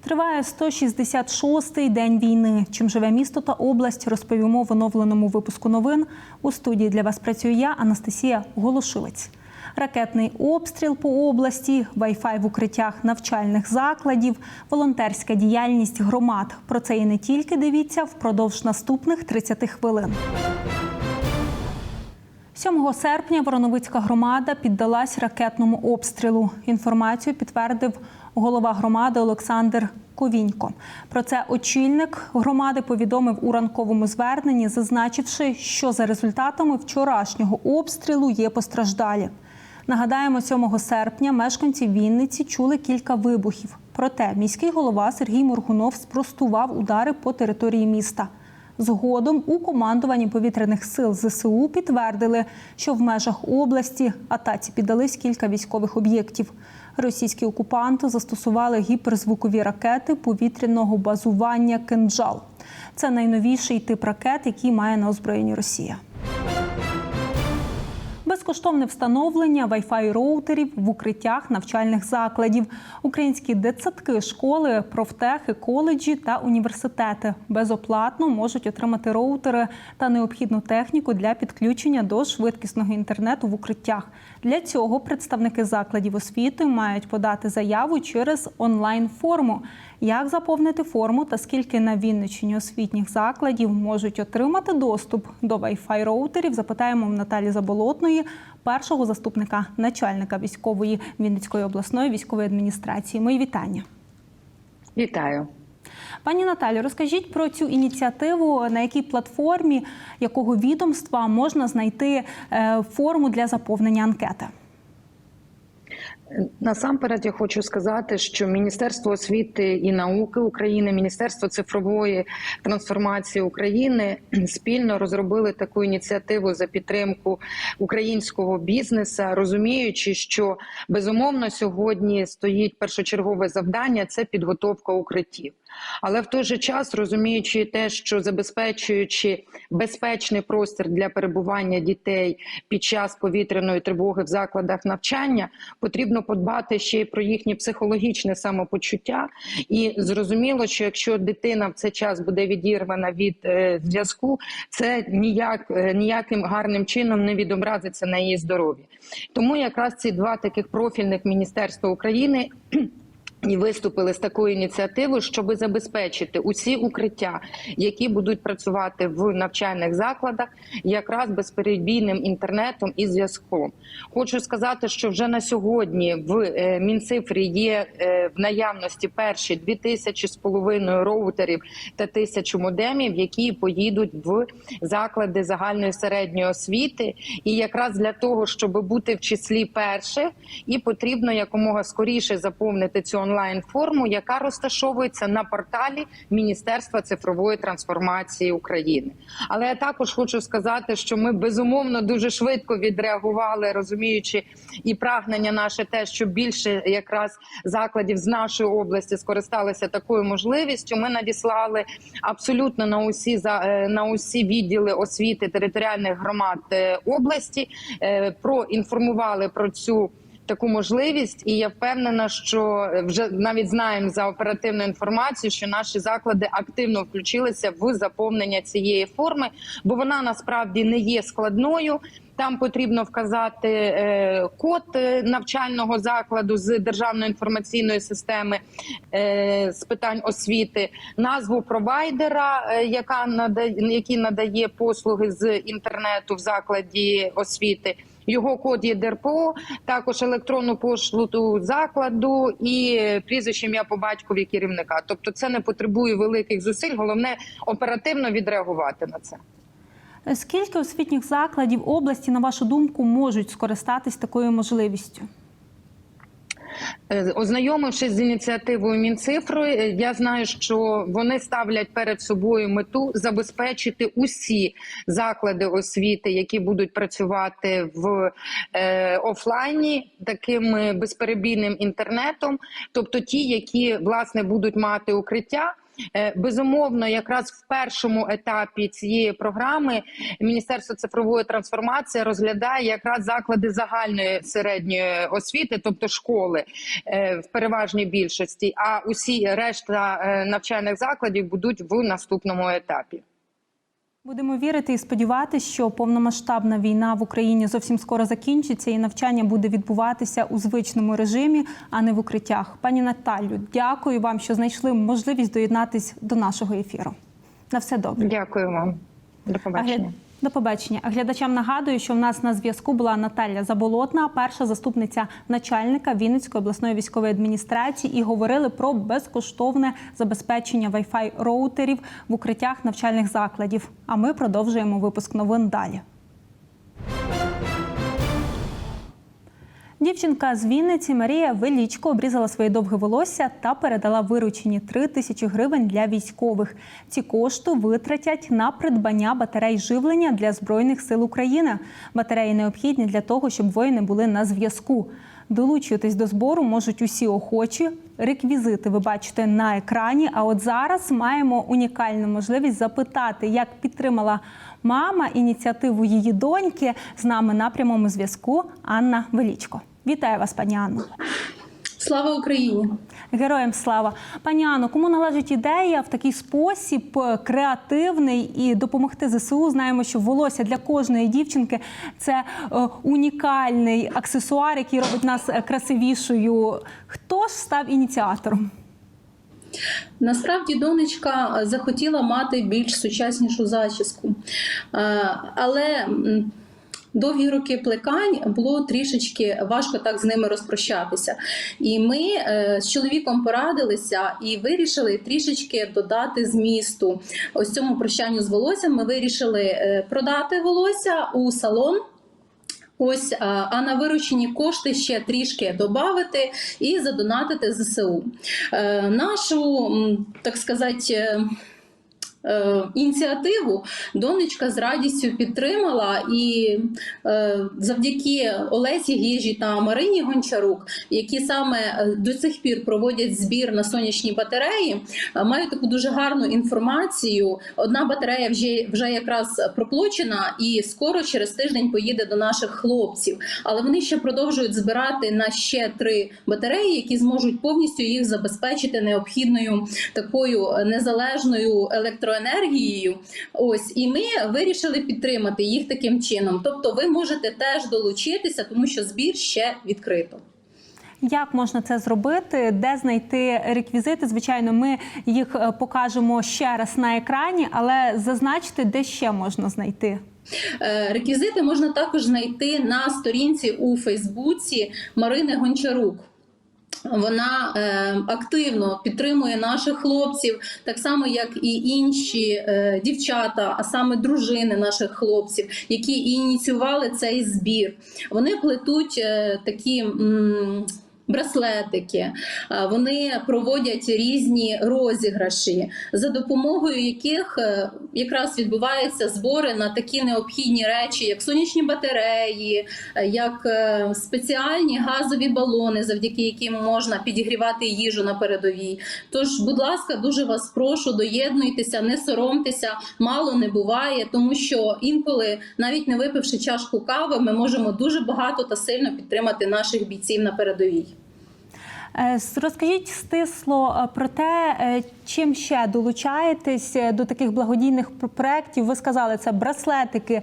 Триває 166-й день війни. Чим живе місто та область, розповімо в оновленому випуску новин. У студії для вас працюю я, Анастасія Голошилець. Ракетний обстріл по області, вай-фай в укриттях навчальних закладів, волонтерська діяльність громад. Про це і не тільки дивіться впродовж наступних 30 хвилин. 7 серпня Вороновицька громада піддалась ракетному обстрілу. Інформацію підтвердив голова громади Олександр Ковінько. Про це очільник громади повідомив у ранковому зверненні, зазначивши, що за результатами вчорашнього обстрілу є постраждалі. Нагадаємо, 7 серпня мешканці Вінниці чули кілька вибухів. Проте міський голова Сергій Моргунов спростував удари по території міста. Згодом у командуванні повітряних сил ЗСУ підтвердили, що в межах області атаці піддались кілька військових об'єктів. Російські окупанти застосували гіперзвукові ракети повітряного базування «Кинджал». Це найновіший тип ракет, який має на озброєнні Росія. Безкоштовне встановлення Wi-Fi роутерів в укриттях навчальних закладів, українські дитсадки, школи, профтехи, коледжі та університети безоплатно можуть отримати роутери та необхідну техніку для підключення до швидкісного інтернету в укриттях. Для цього представники закладів освіти мають подати заяву через онлайн-форму. Як заповнити форму та скільки на Вінниччині освітніх закладів можуть отримати доступ до Wi-Fi роутерів, запитаємо в Наталі Заболотної, першого заступника начальника військової Вінницької обласної військової адміністрації. Мої вітання. Вітаю. Пані Наталі, розкажіть про цю ініціативу, на якій платформі якого відомства можна знайти е, форму для заповнення анкети. Насамперед я хочу сказати, що Міністерство освіти і науки України, Міністерство цифрової трансформації України спільно розробили таку ініціативу за підтримку українського бізнесу, розуміючи, що безумовно сьогодні стоїть першочергове завдання це підготовка укриттів. Але в той же час розуміючи те, що забезпечуючи безпечний простір для перебування дітей під час повітряної тривоги в закладах навчання, потрібно подбати ще й про їхнє психологічне самопочуття. І зрозуміло, що якщо дитина в цей час буде відірвана від е, зв'язку, це ніяк е, ніяким гарним чином не відобразиться на її здоров'ї. Тому якраз ці два таких профільних міністерства України. І виступили з такою ініціативою, щоб забезпечити усі укриття, які будуть працювати в навчальних закладах, якраз безперебійним інтернетом і зв'язком. Хочу сказати, що вже на сьогодні в е, мінцифрі є е, в наявності перші дві тисячі з половиною роутерів та тисячу модемів, які поїдуть в заклади загальної середньої освіти. І якраз для того, щоб бути в числі перших, і потрібно якомога скоріше заповнити цю онлайн форму, яка розташовується на порталі Міністерства цифрової трансформації України. Але я також хочу сказати, що ми безумовно дуже швидко відреагували, розуміючи і прагнення наше те, що більше якраз закладів з нашої області скористалися такою можливістю. Ми надіслали абсолютно на усі е, на усі відділи освіти територіальних громад е, області, е, проінформували про цю таку можливість, і я впевнена, що вже навіть знаємо за оперативну інформацію, що наші заклади активно включилися в заповнення цієї форми, бо вона насправді не є складною. Там потрібно вказати е, код навчального закладу з державної інформаційної системи е, з питань освіти, назву провайдера, е, яка надає, який надає послуги з інтернету в закладі освіти. Його код є ДРПО, також електронну пошту закладу і прізвище ім'я по батькові керівника. Тобто, це не потребує великих зусиль. Головне оперативно відреагувати на це. Скільки освітніх закладів області, на вашу думку, можуть скористатись такою можливістю? Е, ознайомившись з ініціативою Мінцифри, е, я знаю, що вони ставлять перед собою мету забезпечити усі заклади освіти, які будуть працювати в е, офлайні таким безперебійним інтернетом, тобто ті, які власне будуть мати укриття. Е, Безумовно, якраз в першому етапі цієї програми Міністерство цифрової трансформації розглядає якраз заклади загальної середньої освіти, тобто школи е, в переважній більшості. А усі решта е, навчальних закладів будуть в наступному етапі. Будемо вірити і сподіватися, що повномасштабна війна в Україні зовсім скоро закінчиться, і навчання буде відбуватися у звичному режимі, а не в укриттях. Пані Наталю, дякую вам, що знайшли можливість доєднатись до нашого ефіру. На все добре. Дякую вам. До побачення. До побачення. Глядачам нагадую, що в нас на зв'язку була Наталя Заболотна, перша заступниця начальника Вінницької обласної військової адміністрації, і говорили про безкоштовне забезпечення Wi-Fi роутерів в укриттях навчальних закладів. А ми продовжуємо випуск новин далі. Дівчинка з Вінниці Марія Велічко обрізала своє довге волосся та передала виручені 3 тисячі гривень для військових. Ці кошти витратять на придбання батарей живлення для збройних сил України. Батареї необхідні для того, щоб воїни були на зв'язку. Долучитись до збору можуть усі охочі. Реквізити ви бачите на екрані. А от зараз маємо унікальну можливість запитати, як підтримала мама ініціативу її доньки. З нами на прямому зв'язку Анна Велічко. Вітаю вас, пані Анно. Слава Україні! Героям слава. Пані Анно, кому належить ідея в такий спосіб е, креативний і допомогти ЗСУ? Знаємо, що волосся для кожної дівчинки це е, унікальний аксесуар, який робить нас е, красивішою. Хто ж став ініціатором? Насправді донечка захотіла мати більш сучаснішу зачіску, але довгі роки плекань було трішечки важко так з ними розпрощатися. І ми е, з чоловіком порадилися і вирішили трішечки додати змісту. Ось цьому прощанню з волоссям ми вирішили е, продати волосся у салон. Ось, а на виручені кошти ще трішки додати і задонатити ЗСУ. Е, нашу, так сказати, е, ініціативу донечка з радістю підтримала і е, завдяки Олесі Гіжі та Марині Гончарук, які саме е, до цих пір проводять збір на сонячні батареї, мають таку дуже гарну інформацію. Одна батарея вже, вже якраз проплачена, і скоро через тиждень поїде до наших хлопців. Але вони ще продовжують збирати на ще три батареї, які зможуть повністю їх забезпечити необхідною такою незалежною електроенергією. Ось і ми вирішили підтримати їх таким чином. Тобто, ви можете теж долучитися, тому що збір ще відкрито. Як можна це зробити? Де знайти реквізити? Звичайно, ми їх е, покажемо ще раз на екрані, але зазначити, де ще можна знайти. Е, Реквізити можна також знайти на сторінці у Фейсбуці Марини Гончарук. Вона е, активно підтримує наших хлопців, так само як і інші е, дівчата, а саме дружини наших хлопців, які ініціювали цей збір. Вони плетуть е, такі. м, Браслетики, вони проводять різні розіграші, за допомогою яких е, якраз відбуваються збори на такі необхідні речі, як сонячні батареї, як е, спеціальні газові балони, завдяки яким можна підігрівати їжу на передовій. Тож, будь ласка, дуже вас прошу, доєднуйтеся, не соромтеся, мало не буває, тому що інколи, навіть не випивши чашку кави, ми можемо дуже багато та сильно підтримати наших бійців на передовій. Е, Розкажіть стисло е, про те, е, чим ще долучаєтесь до таких благодійних пр- проєктів. Ви сказали, це браслетики,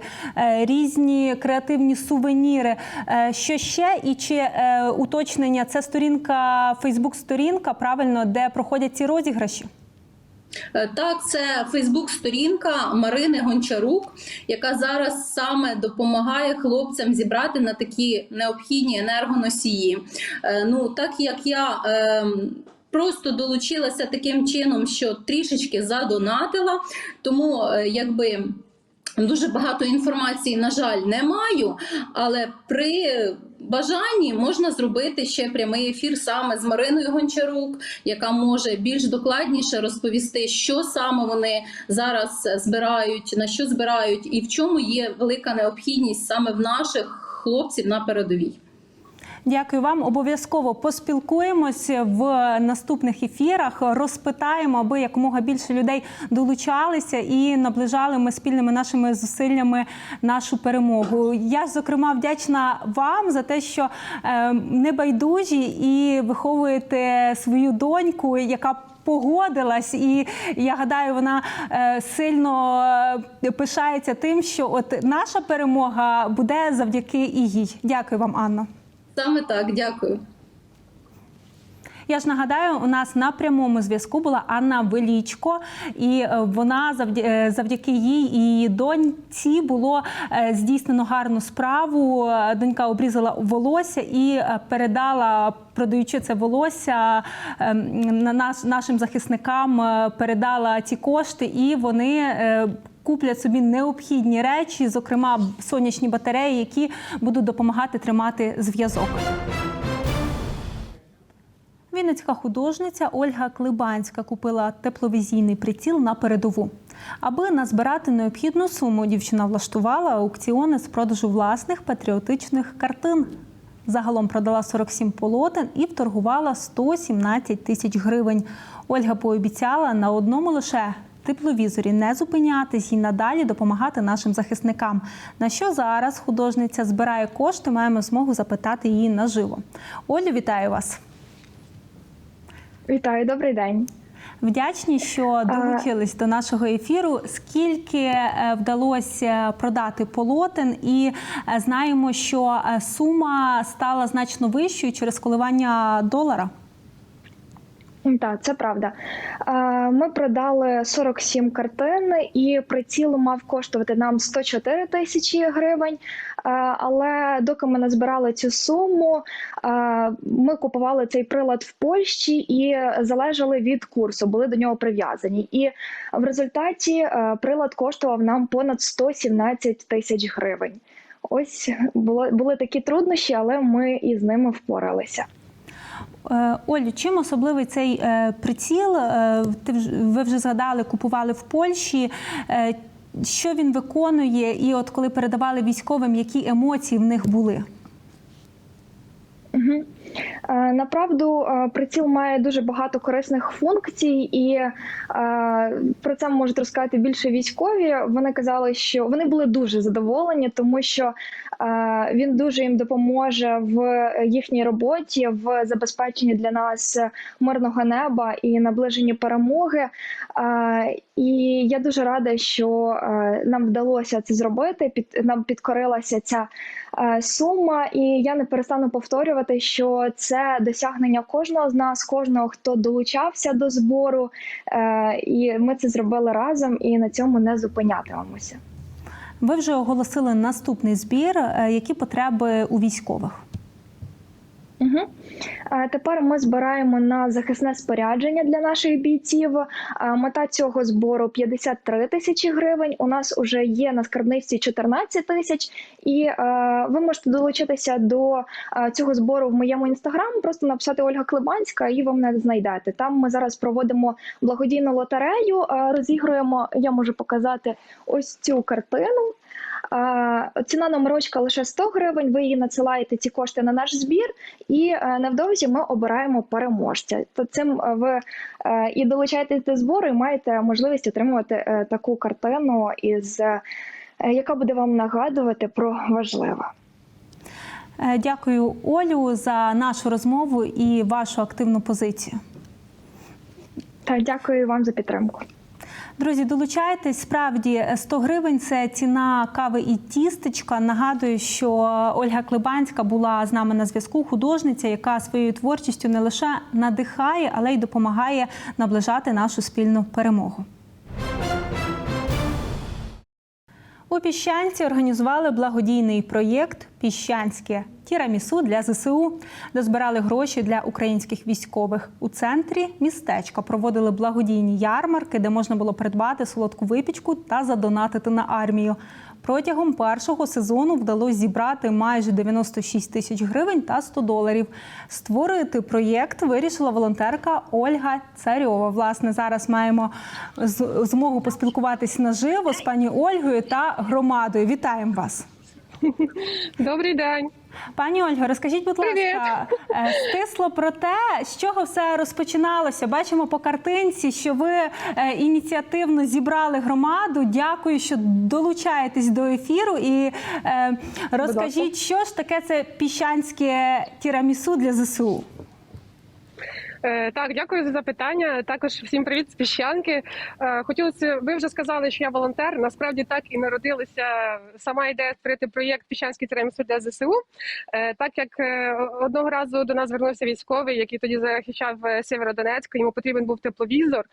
різні креативні сувеніри. Що ще і чи уточнення це сторінка, Фейсбук-сторінка, правильно, де проходять ці розіграші? Е, Так, це Фейсбук-сторінка Марини Гончарук, яка зараз саме допомагає хлопцям зібрати на такі необхідні енергоносії. Е, Ну, так як я. ем, Просто долучилася таким чином, що трішечки задонатила, тому е, якби дуже багато інформації, на жаль, не маю. Але при бажанні можна зробити ще прямий ефір саме з Мариною Гончарук, яка може більш докладніше розповісти, що саме вони зараз збирають, на що збирають, і в чому є велика необхідність саме в наших хлопців на передовій. Дякую вам. Обов'язково поспілкуємось в наступних ефірах. Розпитаємо, аби якомога більше людей долучалися і наближали ми спільними нашими зусиллями нашу перемогу. Я зокрема вдячна вам за те, що е, небайдужі і виховуєте свою доньку, яка Погодилась, і я гадаю, вона е, сильно е, пишається тим, що от наша перемога буде завдяки і їй. Дякую вам, Анно. Саме так, дякую. Я ж нагадаю, у нас на прямому зв'язку була Анна Велічко, і е, вона завдя- е, завдяки їй і доньці було е, здійснено гарну справу. Донька обрізала волосся і передала, продаючи це волосся на нашим захисникам, передала ці кошти, і вони. Куплять собі необхідні речі, зокрема сонячні батареї, які будуть допомагати тримати зв'язок. Вінницька художниця Ольга Клибанська купила тепловізійний приціл на передову. Аби назбирати необхідну суму, дівчина влаштувала аукціони з продажу власних патріотичних картин. Загалом продала 47 полотен і вторгувала 117 тисяч гривень. Ольга пообіцяла на одному лише тепловізорі не зупинятись і надалі допомагати нашим захисникам. На що зараз художниця збирає кошти, маємо змогу запитати її наживо. Олю, вітаю вас! Вітаю, добрий день. Вдячні, що долучились до нашого ефіру. Скільки е, вдалося продати полотен, і е, знаємо, що е, сума стала значно вищою через коливання долара. Так, це правда. Ми продали 47 картин, і приціл мав коштувати нам 104 тисячі гривень. Але доки ми не збирали цю суму, ми купували цей прилад в Польщі і залежали від курсу, були до нього прив'язані. І в результаті прилад коштував нам понад 117 тисяч гривень. Ось було, були такі труднощі, але ми із ними впоралися. Е, Олю, чим особливий цей е, приціл? Е, ви вже згадали, купували в Польщі. Що він виконує, і от коли передавали військовим, які емоції в них були? Угу. Направду, е, приціл має дуже багато корисних функцій, і е, про це можуть розказати більше військові. Вони казали, що вони були дуже задоволені, тому що е, він дуже їм допоможе в їхній роботі, в забезпеченні для нас мирного неба і наближенні перемоги. Е, І я дуже рада, що е, нам вдалося це зробити. Під нам підкорилася ця е, сума, і я не перестану повторювати, що це досягнення кожного з нас, кожного, хто долучався до збору, е, і ми це зробили разом і на цьому не зупинятимемося. Ви вже оголосили наступний збір. Е, Які потреби у військових? Угу. Тепер ми збираємо на захисне спорядження для наших бійців. Е, Мета цього збору 53 тисячі гривень. У нас вже є на скарбниці 14 тисяч, і ви можете долучитися до цього збору в моєму інстаграм. Просто написати Ольга Клибанська, і ви мене знайдете. Там ми зараз проводимо благодійну лотерею. Розігруємо. Я можу показати ось цю картину. Ціна номерочка лише 100 гривень. Ви її надсилаєте ці кошти на наш збір, і е, невдовзі ми обираємо переможця. То цим е, ви е, і долучаєтесь до збору, і маєте можливість отримувати таку картину, із яка буде вам нагадувати про важливе. Дякую, Олю, за нашу розмову і вашу активну позицію. Та дякую вам за підтримку. Друзі, долучайтесь. Справді 100 гривень це ціна кави і тістечка. Нагадую, що Ольга Клибанська була з нами на зв'язку. Художниця, яка своєю творчістю не лише надихає, але й допомагає наближати нашу спільну перемогу. У Піщанці організували благодійний проєкт Піщанське тірамісу для ЗСУ, де збирали гроші для українських військових. У центрі містечка проводили благодійні ярмарки, де можна було придбати солодку випічку та задонатити на армію. Протягом першого сезону вдалося зібрати майже 96 тисяч гривень та 100 доларів. Створити проєкт вирішила волонтерка Ольга Царьова. Власне, зараз маємо змогу поспілкуватись наживо з пані Ольгою та громадою. Вітаємо вас! Добрий день. Пані Ольго, розкажіть, будь ласка, Привет. стисло про те, з чого все розпочиналося. Бачимо по картинці, що ви е, ініціативно зібрали громаду. Дякую, що долучаєтесь до ефіру. І е, розкажіть, що ж таке це піщанське тірамісу для ЗСУ? Е, Так, дякую за запитання. Також всім привіт з піщанки. Е, Хотілося, ви вже сказали, що я волонтер. Насправді так і народилася сама ідея створити проєкт Піщанський для ЗСУ. Е, Так як одного разу до нас звернувся військовий, який тоді захищав Сєвєродонецьк, йому потрібен був тепловізор,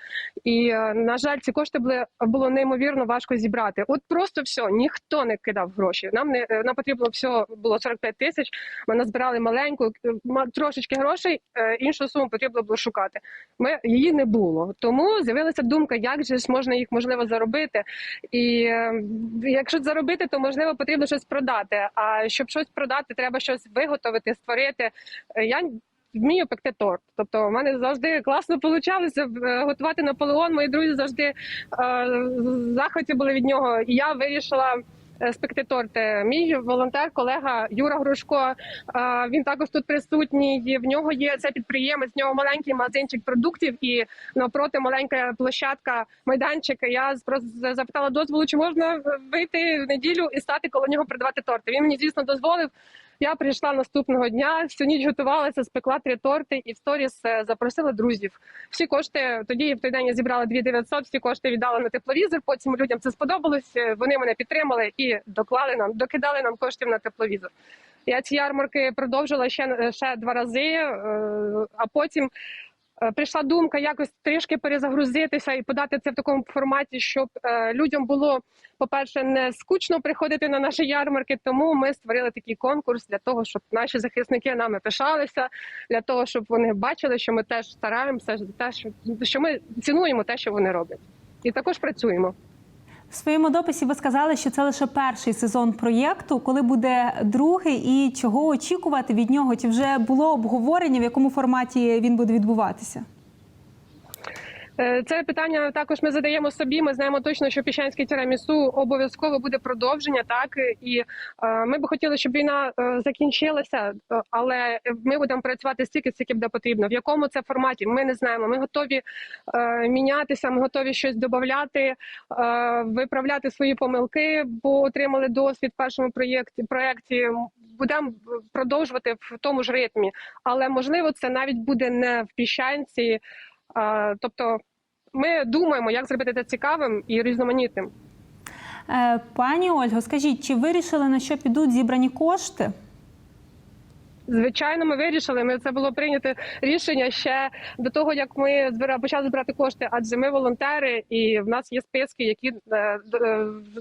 і на жаль, ці кошти були було неймовірно важко зібрати. От просто все, ніхто не кидав гроші. Нам не нам потрібно всього було 45 тисяч. Ми назбирали маленьку трошечки грошей. Іншу суму потрібно було шукати. Ми її не було. Тому з'явилася думка, як же ж можна їх можливо заробити. І е, якщо заробити, то можливо потрібно щось продати. А щоб щось продати, треба щось виготовити, створити. Е, Я Вмію пекти торт, тобто в мене завжди класно получалося е, готувати Наполеон. Мої друзі завжди е, в захваті були від нього. І я вирішила спекти торт. Е, Мій волонтер, колега Юра Грушко. е, Він також тут присутній. В нього є це підприємець. В нього маленький магазинчик продуктів і навпроти маленька площадка, майданчик. Я просто запитала дозволу, чи можна вийти в неділю і стати коло нього продавати торти. Він мені звісно дозволив. Я прийшла наступного дня, всю ніч готувалася, спекла три торти і в сторіс е, запросила друзів. Всі кошти тоді в той день я зібрала 2900, всі кошти віддала на тепловізор. Потім людям це сподобалось. е, Вони мене підтримали і доклали нам, докидали нам коштів на тепловізор. Я ці ярмарки продовжила ще ще два рази, е, а потім. Е, Прийшла думка якось трішки перезагрузитися і подати це в такому форматі, щоб е, людям було, по-перше, не скучно приходити на наші ярмарки. Тому ми створили такий конкурс для того, щоб наші захисники нами пишалися, для того, щоб вони бачили, що ми теж стараємося, що ми цінуємо те, що вони роблять, і також працюємо. В своєму дописі ви сказали, що це лише перший сезон проєкту. Коли буде другий і чого очікувати від нього? Чи вже було обговорення, в якому форматі він буде відбуватися? Е, Це питання також ми задаємо собі. Ми знаємо точно, що піщанський тірамісу обов'язково буде продовження. Так і е, ми би хотіли, щоб війна е, закінчилася, але ми будемо працювати стільки, скільки буде потрібно. В якому це форматі? Ми не знаємо. Ми готові мінятися, ми готові щось додати, виправляти свої помилки, бо отримали досвід в першому проєкті. проєкті. Будемо продовжувати в тому ж ритмі, але можливо, це навіть буде не в піщанці. Тобто ми думаємо, як зробити це цікавим і різноманітним. Е, Пані Ольго, скажіть, чи вирішили на що підуть зібрані кошти? Звичайно, ми вирішили. Ми це було прийнято рішення ще до того, як ми почали збирати кошти. Адже ми волонтери, і в нас є списки, які е, е,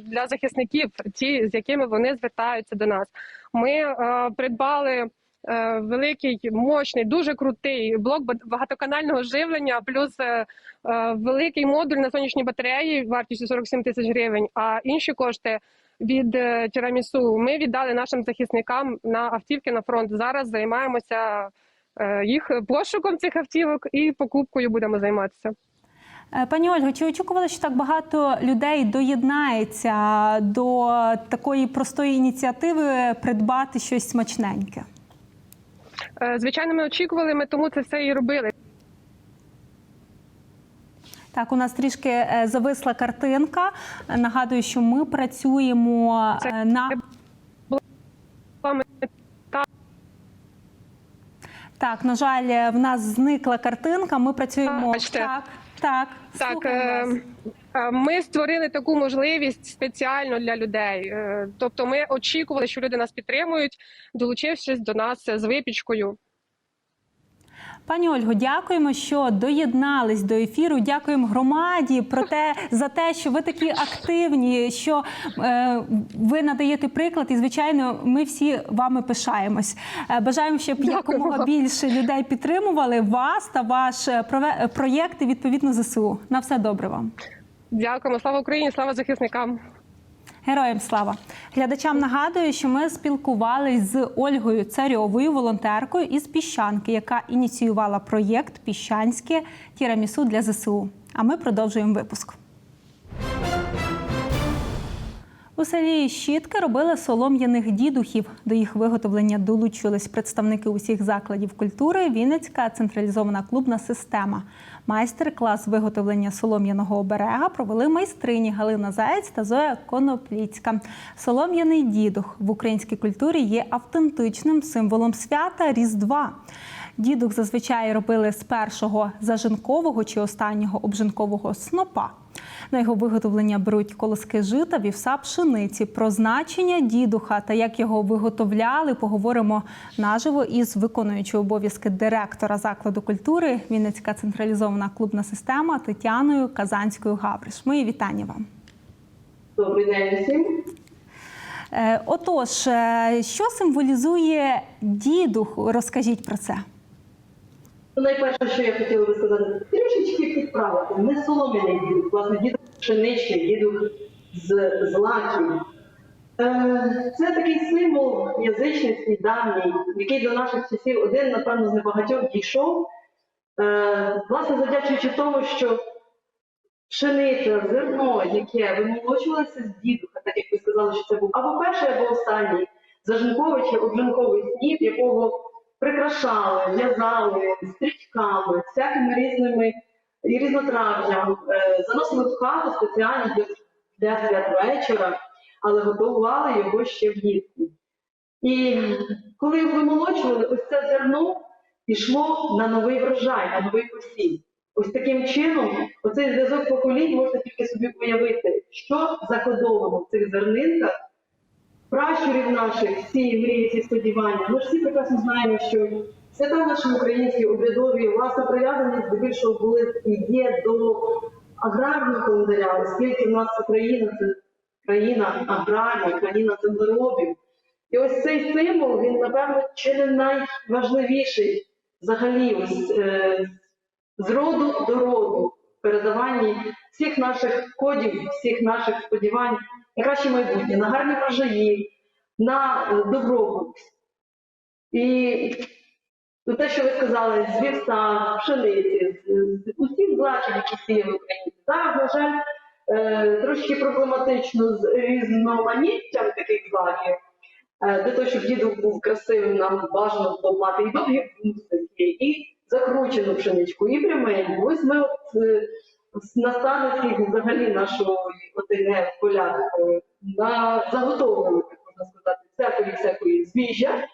для захисників, ті з якими вони звертаються до нас. Ми е, придбали. Е, Великий, мощний, дуже крутий блок ба- багатоканального живлення, плюс е, е, великий модуль на сонячній батареї вартістю 47 тисяч гривень. А інші кошти від тірамісу ми віддали нашим захисникам на автівки на фронт. Зараз займаємося їх пошуком цих автівок і покупкою будемо займатися. Пані Ольго, чи очікували, що так багато людей доєднається до такої простої ініціативи придбати щось смачненьке? Е, Звичайно, ми очікували, ми тому це все і робили. Так, у нас трішки е, зависла картинка. Нагадую, що ми працюємо Це е, на так. На жаль, в нас зникла картинка. Ми працюємо Бачите. так. Так, Так, слухаємо вас. Ми створили таку можливість спеціально для людей. Е, Тобто, ми очікували, що люди нас підтримують, долучившись до нас з випічкою. Пані Ольго, дякуємо, що доєднались до ефіру. Дякуємо громаді про те за те, що ви такі активні, що е, ви надаєте приклад, і звичайно, ми всі вами пишаємось. Е, бажаємо, щоб Дякуємо якомога більше людей підтримували вас та ваш е, проєкт і відповідно ЗСУ. На все добре вам. Дякуємо. Слава Україні, слава захисникам. Героям слава глядачам нагадую, що ми спілкувалися з Ольгою Царьовою, волонтеркою із Піщанки, яка ініціювала проєкт Піщанське тірамісу для ЗСУ. А ми продовжуємо випуск. У селі Щітки робили солом'яних дідухів. До їх виготовлення долучились представники усіх закладів культури. Вінницька централізована клубна система. Майстер-клас виготовлення солом'яного оберега провели майстрині Галина Заєць та Зоя Конопліцька. Солом'яний дідух в українській культурі є автентичним символом свята Різдва. Дідух зазвичай робили з першого зажинкового чи останнього обжинкового снопа. На його виготовлення беруть колоски жита, вівса пшениці. Про значення дідуха та як його виготовляли, поговоримо наживо із виконуючою обов'язки директора закладу культури Вінницька централізована клубна система Тетяною Казанською Гавриш. Мої вітання вам. Добрий день усім. Е, Отож, е, що символізує дідух? Розкажіть про це. Ну, найперше, що я хотіла би сказати, трішечки підправити. Не солом'яний дідух, власне, дідух пшеничний, дідух з злаків. Е, Це такий символ язичницький давній, який до наших часів один, напевно, з небагатьох дійшов. Е, Власне, завдячуючи тому, що пшениця, зерно, яке вимолочувалося з дідуха, так як ви сказали, що це був або перший, або останній зажинковий чи обжинковий сніп, якого прикрашали, в'язали стрічками, всякими різними і різнотрав'ям, е, заносили в хату спеціально для, святвечора, але готували його ще влітку. І коли вимолочували, ось це зерно пішло на новий врожай, на новий посів. Ось таким чином, оцей зв'язок поколінь можна тільки собі уявити, що закодовано в цих зернинках, пращурів наших, всі мрії, ці сподівання. Ми ж всі прекрасно знаємо, що свята наші українські обрядові, власне, прив'язані здебільшого були і є до аграрного календаря, оскільки в нас Україна це країна аграрна, країна землеробів. І ось цей символ, він, напевно, чи не найважливіший взагалі ось, е, з роду до роду в передаванні всіх наших кодів, всіх наших сподівань на краще майбутнє, на гарні врожаї, на е, добробут. І ну, те, що ви сказали, з вівса, з пшениці, з, усіх злачів, які сіяли українці. Зараз, на жаль, е, трошки проблематично з різноманіттям таких злаків. Е, Для того, щоб дідух був красивим, нам бажано було мати і довгі вусики, і закручену пшеничку, і прямень. Ось ми от е, на станицях взагалі нашого ОТГ в полях е, на заготовлено, так можна сказати, всякої всякої збіжжя.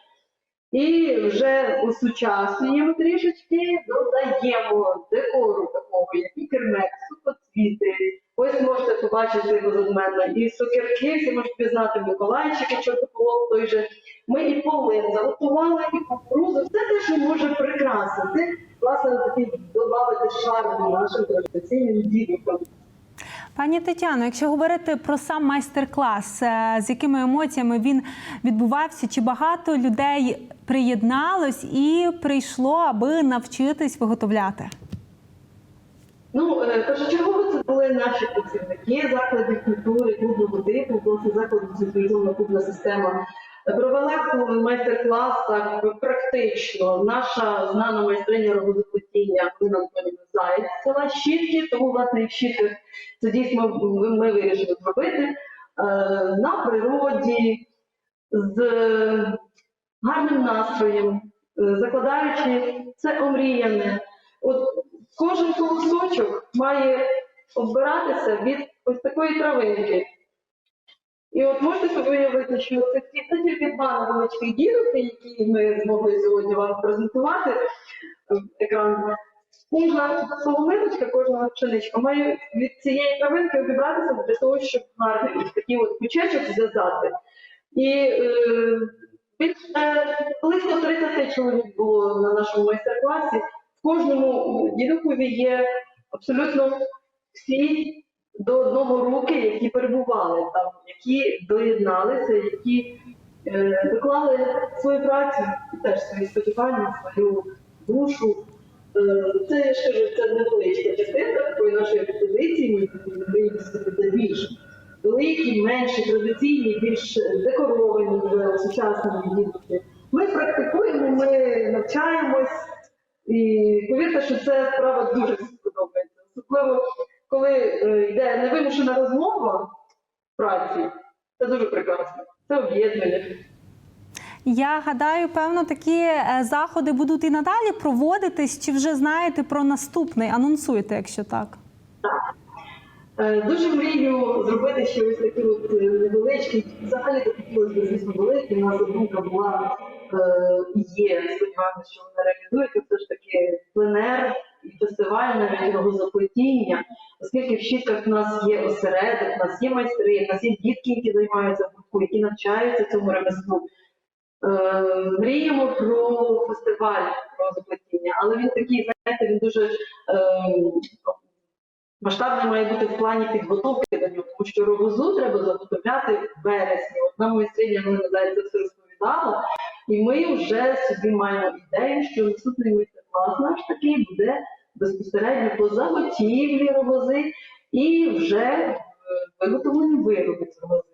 І вже усучаснюємо трішечки, додаємо декору такого, як і кермек, сухоцвіти. Ось можете побачити позад мене і сокирки, всі можуть пізнати Миколайчики, чортополох той же. Ми і полин заготували, і кукурузу, все те, що може прикрасити, власне, такий додати шарму нашим традиційним дідухам. Пані Тетяно, якщо говорити про сам майстер-клас, е, з якими емоціями він відбувався, чи багато людей приєдналось і прийшло, аби навчитись виготовляти? Ну, е, першочергово це були наші працівники закладів культури, клубного типу, власне закладу централізована клубна система. Провела майстер-клас практично. Наша знана майстриня роботоплетіння Галина Заєць з Щітки, тому власне і в Щітках це дійсно ми, вирішили зробити е, на природі з гарним настроєм, е, закладаючи це омріяне. От кожен колосочок має обиратися від ось такої травинки. І от можете собі уявити, що це це тільки два невеличкі ділки, які ми змогли сьогодні вам презентувати е, екран. Кожна соломиночка, кожна пшеничка має від цієї травинки обібратися для того, щоб гарний такий от кучечок зв'язати. І е, більше близько 30 чоловік було на нашому майстер-класі. В кожному дідухові є абсолютно всі до одного руки, які перебували там, які доєдналися, які е, доклали свою працю, теж свої сподівання, свою душу. Е, це я ж кажу, це невеличка частинка такої нашої експозиції. Ми це більш великі, менші, традиційні, більш декоровані вже сучасні дітки. Ми практикуємо, ми навчаємось, і повірте, що це справа дуже сподобається. Особливо, коли е, йде невимушена розмова в праці, Це дуже прекрасно. Це об'єднання. Я гадаю, певно, такі е, заходи будуть і надалі проводитись. Чи вже знаєте про наступний? Анонсуйте, якщо так. Е, Дуже мрію зробити ще ось такі от е, невеличкі, взагалі то хотілося б, звісно, великі. У нас думка була і є. Сподіваємося, що вона реалізується. Все ж таки пленер і фестиваль навіть розоплетіння, оскільки в Щітках в нас є осередок, в нас є майстри, в нас є дітки, які займаються гуртку, які навчаються цьому ремеслу. Е, Мріємо про фестиваль розоплетіння, але він такий, знаєте, він дуже. Е, масштабний має бути в плані підготовки до нього, тому що рогозу треба заготовляти в вересні. От нам майстриня Галина Зайця все розповідала, і ми вже собі маємо ідею, що наступний майстер-клас наш такий буде безпосередньо по заготівлі рогози і вже е, виготовлені вироби з рогози.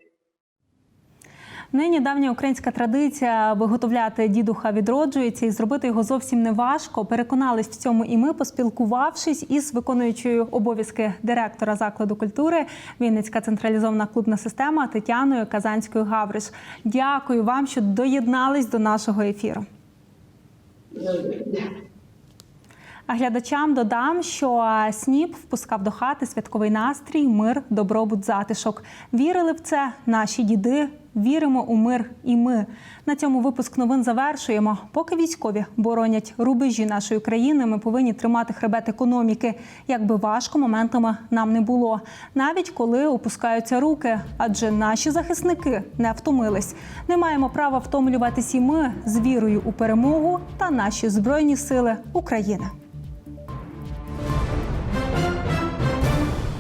Нині давня українська традиція виготовляти дідуха відроджується і зробити його зовсім не важко. Переконались в цьому і ми, поспілкувавшись із виконуючою обов'язки директора закладу культури Вінницька централізована клубна система Тетяною Казанською Гавриш. Дякую вам, що доєднались до нашого ефіру. А глядачам додам, що СНІП впускав до хати святковий настрій, мир, добробут, затишок. Вірили в це наші діди. Віримо у мир і ми. На цьому випуск новин завершуємо. Поки військові боронять рубежі нашої країни, ми повинні тримати хребет економіки. Як би важко моментами нам не було, навіть коли опускаються руки, адже наші захисники не втомились. Не маємо права втомлюватись і ми з вірою у перемогу та наші збройні сили України.